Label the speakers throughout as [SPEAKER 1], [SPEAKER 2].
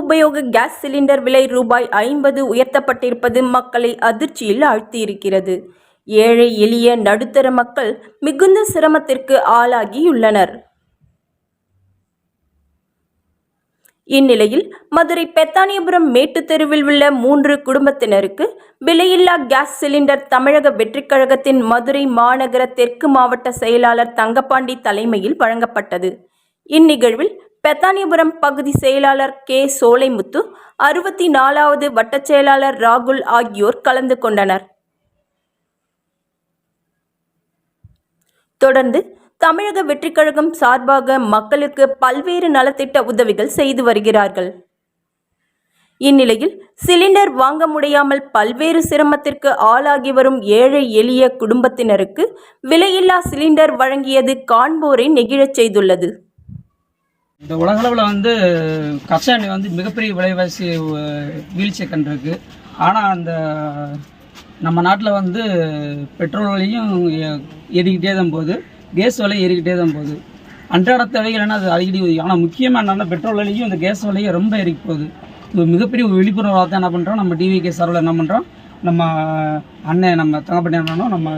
[SPEAKER 1] உபயோக gas cylinder விலை ரூபாய் ஐம்பது உயர்த்தப்பட்டிருப்பது மக்களை அதிர்ச்சியில் ஆழ்த்தியிருக்கிறது. ஏழை எளிய நடுத்தர மக்கள் மிகுந்த சிரமத்திற்கு ஆளாகியுள்ளனர். இந்நிலையில் மதுரை பெத்தானியபுரம் மேட்டு தெருவில் உள்ள மூன்று குடும்பத்தினருக்கு விலையில்லா கேஸ் சிலிண்டர் தமிழக வெற்றிக் கழகத்தின் மதுரை மாநகர தெற்கு மாவட்ட செயலாளர் தங்கப்பாண்டி தலைமையில் வழங்கப்பட்டது. இந்நிகழ்வில் பெத்தானியபுரம் பகுதி செயலாளர் கே. சோலைமுத்து அறுபத்தி நாலாவது வட்டச் செயலாளர் ராகுல் ஆகியோர் கலந்து கொண்டனர். தொடர்ந்து தமிழக வெற்றிக் கழகம் சார்பாக மக்களுக்கு பல்வேறு நலத்திட்ட உதவிகள் செய்து வருகிறார்கள். இந்நிலையில் சிலிண்டர் வாங்க முடியாமல் பல்வேறு சிரமத்திற்கு ஆளாகி வரும் ஏழை எளிய குடும்பத்தினருக்கு விலையில்லா சிலிண்டர் வழங்கியது காண்போரை நெகிழச் செய்துள்ளது.
[SPEAKER 2] இந்த உலகளவில் வந்து கச்சாண்டி வந்து மிகப்பெரிய விலைவாசி வீழ்ச்சியை கண்டிருக்கு. ஆனால் அந்த நம்ம நாட்டில் வந்து பெட்ரோல் விலையும் ஏ- ஏறிக்கிட்டே தான் போகுது. கேஸ் விலையும் ஏறிக்கிட்டே தான் போகுது. அன்றாட தேவைகள் என்ன? அது அடிக்கடி ஆனால் முக்கியமாக என்னென்னா பெட்ரோல் விலையும் இந்த கேஸ் விலையும் ரொம்ப ஏறிக்கு போகுது. இது மிகப்பெரிய விழிப்புணர்வாக தான் என்ன பண்ணுறோம் நம்ம டிவிகே சார்பில் என்ன பண்ணுறோம் நம்ம அண்ணன் நம்ம தங்கப்பட்டி அண்ணனும் நம்ம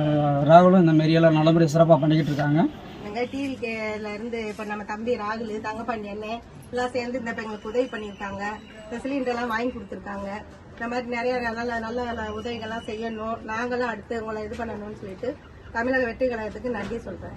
[SPEAKER 2] ராகுலும் இந்த மாரியெல்லாம் நல்லபடியாக சிறப்பாக பண்ணிக்கிட்டு இருக்காங்க.
[SPEAKER 3] நாங்க டிவி இருந்து இப்ப நம்ம தம்பி ராகுல் தங்கப்பாண்டி அண்ணன் எல்லாம் சேர்ந்து இந்த எங்களுக்கு உதவி பண்ணியிருக்காங்க. இந்த சிலிண்டர் எல்லாம் வாங்கி கொடுத்துருக்காங்க. இந்த மாதிரி நிறைய நல்ல நல்ல நல்ல உதவிகள்லாம் செய்யணும். நாங்களும் அடுத்து உங்களை இது பண்ணணும்னு சொல்லிட்டு தமிழக வெற்றி கழகத்துக்கு நன்றி சொல்றேன்.